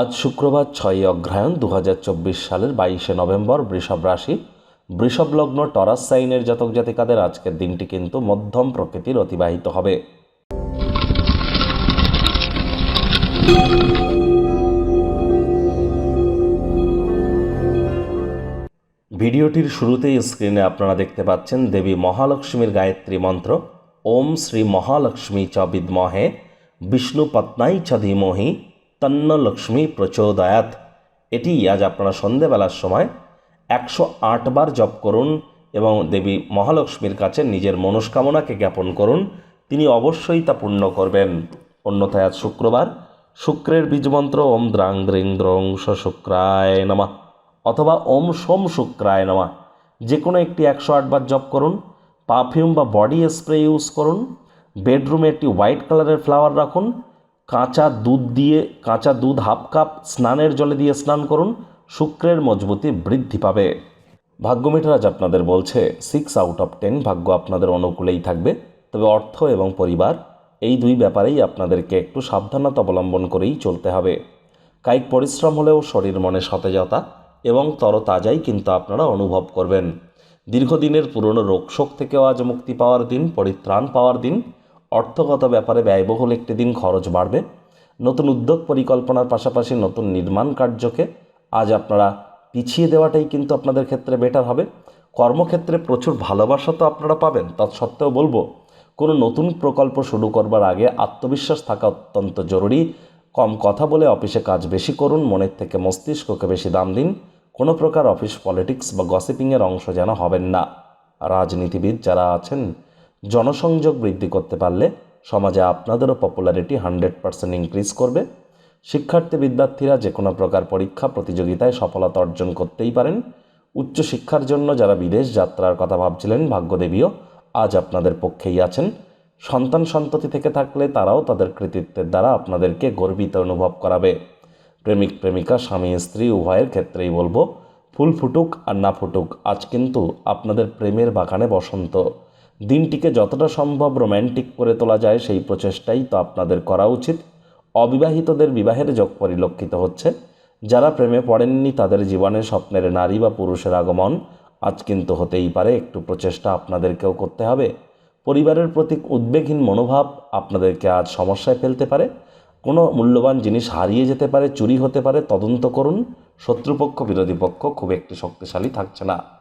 আজ শুক্রবার ছয়ই অগ্রহায়ণ দু সালের বাইশে নভেম্বর বৃষভ রাশি। বৃষভ লগ্ন টরাস সাইনের জাতক জাতিকাদের আজকের দিনটি কিন্তু মধ্যম প্রকৃতির অতিবাহিত হবে। ভিডিওটির শুরুতেই স্ক্রিনে আপনারা দেখতে পাচ্ছেন দেবী মহালক্ষ্মীর গায়ত্রী মন্ত্র, ওম শ্রী মহালক্ষ্মী চ বিদ্মহে, বিষ্ণু পত্নাই চ ধীমহি তন্ন লক্ষ্মী প্রচোদয়াত। এটি আজ আপনারা সন্ধেবেলার সময় একশো আট বার জপ করুন এবং দেবী মহালক্ষ্মীর কাছে নিজের মনস্কামনাকে জ্ঞাপন করুন, তিনি অবশ্যই তা পূর্ণ করবেন। অন্যথায় আজ শুক্রবার, শুক্রের বীজমন্ত্র ওম দ্রাং দ্রিং দ্রং শুক্রায় নমঃ অথবা ওম সোম শুক্রায় নমা। যে কোনো একটি একশো আটবার জপ করুন, পারফিউম বা বডি স্প্রে ইউজ করুন, বেডরুমে একটি হোয়াইট কালারের ফ্লাওয়ার রাখুন কাঁচা দুধ দিয়ে, কাঁচা দুধ হাফ কাপ স্নানের জলে দিয়ে স্নান করুন, শুক্রের মজবুতি বৃদ্ধি পাবে। ভাগ্যমিটার আজ আপনাদের বলছে সিক্স আউট অফ টেন ভাগ্য আপনাদের অনুকূলেই থাকবে। তবে অর্থ এবং পরিবার, এই দুই ব্যাপারেই আপনাদেরকে একটু সাবধানতা অবলম্বন করেই চলতে হবে। কায়িক পরিশ্রম হলেও শরীর মনে সতেজতা এবং তরতাজাই কিন্তু আপনারা অনুভব করবেন। দীর্ঘদিনের পুরনো রোগশোক থেকেও আজ মুক্তি পাওয়ার দিন, পরিত্রাণ পাওয়ার দিন অর্থগত ব্যাপারে ব্যয়বহুল একটি দিন খরচ বাড়বে। নতুন উদ্যোগ পরিকল্পনার পাশাপাশি নতুন নির্মাণ কার্যকে আজ আপনারা পিছিয়ে দেওয়াটাই কিন্তু আপনাদের ক্ষেত্রে বেটার হবে। কর্মক্ষেত্রে প্রচুর ভালোবাসা তো আপনারা পাবেন, তৎসত্ত্বেও বলব, কোনো নতুন প্রকল্প শুরু করবার আগে আত্মবিশ্বাস থাকা অত্যন্ত জরুরি। কম কথা বলে অফিসে কাজ বেশি করুন, মনের থেকে মস্তিষ্ককে বেশি দাম দিন। কোনো প্রকার অফিস পলিটিক্স বা গসিপিংয়ের অংশ যেন হবেন না। রাজনীতিবিদ যারা আছেন জনসংযোগ বৃদ্ধি করতে পারলে সমাজে আপনাদেরও পপুলারিটি হান্ড্রেড পার্সেন্ট ইনক্রিজ করবে। শিক্ষার্থী বিদ্যার্থীরা যে কোনো প্রকার পরীক্ষা, প্রতিযোগিতায় সফলতা অর্জন করতেই পারেন। উচ্চশিক্ষার জন্য যারা বিদেশ যাত্রার কথা ভাবছিলেন, ভাগ্যদেবীও আজ আপনাদের পক্ষেই আছেন। সন্তান সন্ততি থেকে থাকলে তারাও তাদের কৃতিত্বের দ্বারা আপনাদেরকে গর্বিত অনুভব করাবে। প্রেমিক, প্রেমিকা, স্বামী, স্ত্রী, উভয়ের ক্ষেত্রেই বলব, ফুল ফুটুক আর না ফুটুক, আজ কিন্তু আপনাদের প্রেমের বাগানে বসন্ত। দিনটিকে যতটা সম্ভব রোম্যান্টিক করে তোলা যায় সেই প্রচেষ্টাই তো আপনাদের করা উচিত। অবিবাহিতদের বিবাহের যোগ পরিলক্ষিত হচ্ছে। যারা প্রেমে পড়েননি তাদের জীবনে স্বপ্নের নারী বা পুরুষের আগমন আজ কিন্তু হতেই পারে। একটু প্রচেষ্টা আপনাদেরকেও করতে হবে। পরিবারের প্রতি উদ্বেগহীন মনোভাব আপনাদেরকে আজ সমস্যায় ফেলতে পারে। কোনো মূল্যবান জিনিস হারিয়ে যেতে পারে, চুরি হতে পারে, তদন্ত করুন। শত্রুপক্ষ, বিরোধী পক্ষ খুব একটি শক্তিশালী থাকছে না।